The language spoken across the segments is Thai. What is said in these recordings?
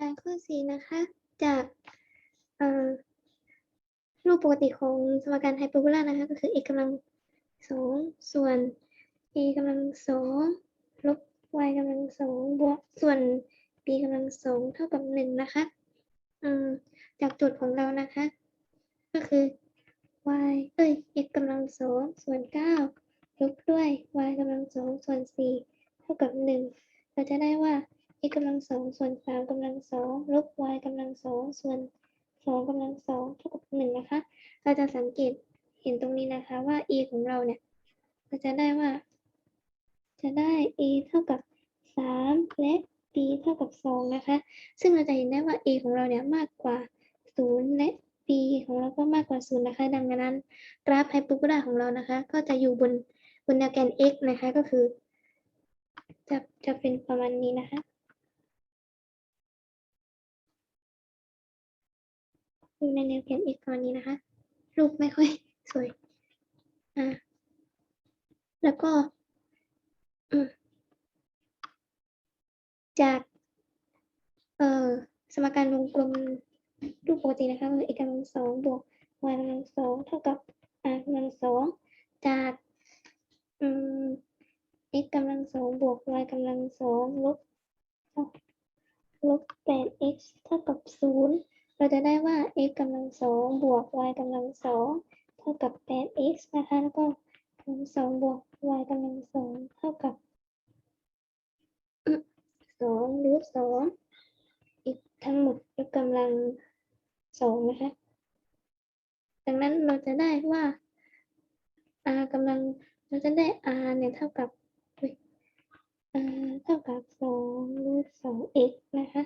อ่าข้อสี่นะคะ จากเอ่อรูปปกติของสมการไฮเปอร์โบลานะคะ ก็คือ x กำลังสองส่วน a กำลังสองลบ y กำลังสองบวกส่วน b กำลังสองเท่ากับหนึ่งนะคะจากโจทย์ของเรานะคะ ก็คือ y เอ้ย x กำลังสองส่วนเก้าลบด้วย y กำลังสองส่วนสี่เท่ากับหนึ่งเราจะได้ว่า x กำลังสองส่วนสามกำลังสองลบ y กำลังสองส่วนสองกำลังสองเท่ากับหนึ่งนะคะ เราจะสังเกตเห็นตรงนี้นะคะว่า e ของเราเนี่ยเราจะได้ว่า จะได้ a เท่ากับสามและ b เท่ากับสองนะคะ ซึ่งเราจะเห็นได้ว่า a ของเราเนี่ยมากกว่าศูนย์และ b ของเราก็มากกว่าศูนย์นะคะ ดังนั้น กราฟไฮเปอร์โบลาของเรานะคะ ก็จะอยู่บนบนแนวแกน x นะคะก็คือ จะจะเป็นประมาณนี้นะคะ อยู่ในแนวแกน x ตอนนี้นะคะ รูปไม่ค่อยสวย อ่า แล้วก็ จาก เอ่อ สมการวงกลมรูปปกตินะคะคือ x กำลังสองบวก y กำลังสองเท่ากับ r กำลังสองจาก อืม x กำลังสองบวก y กำลังสองลบลบแปด x เท่ากับศูนย์ เราจะได้ว่า x กำลังสองบวก y กำลังสองเท่ากับ 8x นะคะ แล้วก็กำลังสองบวก y กำลังสองเท่ากับสองรูทสองอีกทั้งหมดยกกำลังสองนะคะ ดังนั้นเราจะได้ว่า r กำลัง เราจะได้ r เนี่ยเท่ากับ r เท่ากับสองรูทสอง x นะคะ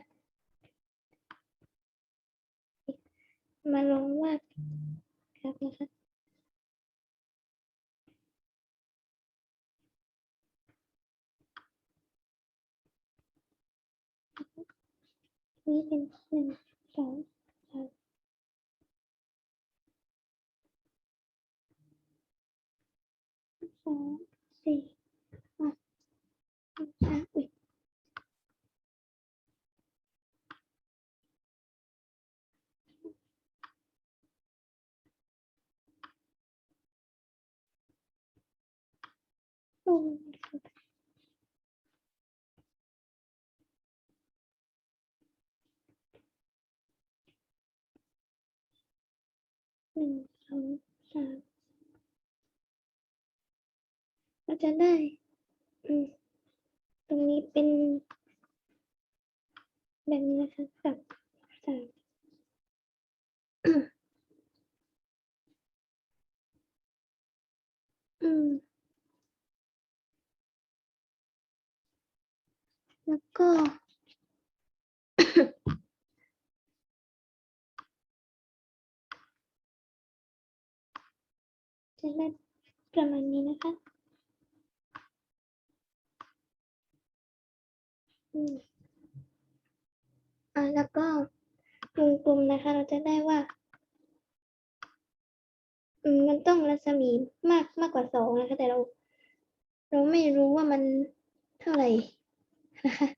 มาลองวาดครับนะคะ นี่เป็นหนึ่งสองสามสองสี่ห้าหกห้าอุ๊ยโอ้ยห นึ่งสองสามเราจะได้ตรงนี้เป็นแบบนี้นะคะกับสามอืมแล้วก็ จะได้ประมาณนี้นะคะอืมอ่าแล้วก็วงกลมนะคะ เราจะได้ว่าอืมมันต้องรัศมีมากมากกว่าสองนะคะ แต่เรา เราไม่รู้ว่ามันเท่าไหร่นะคะ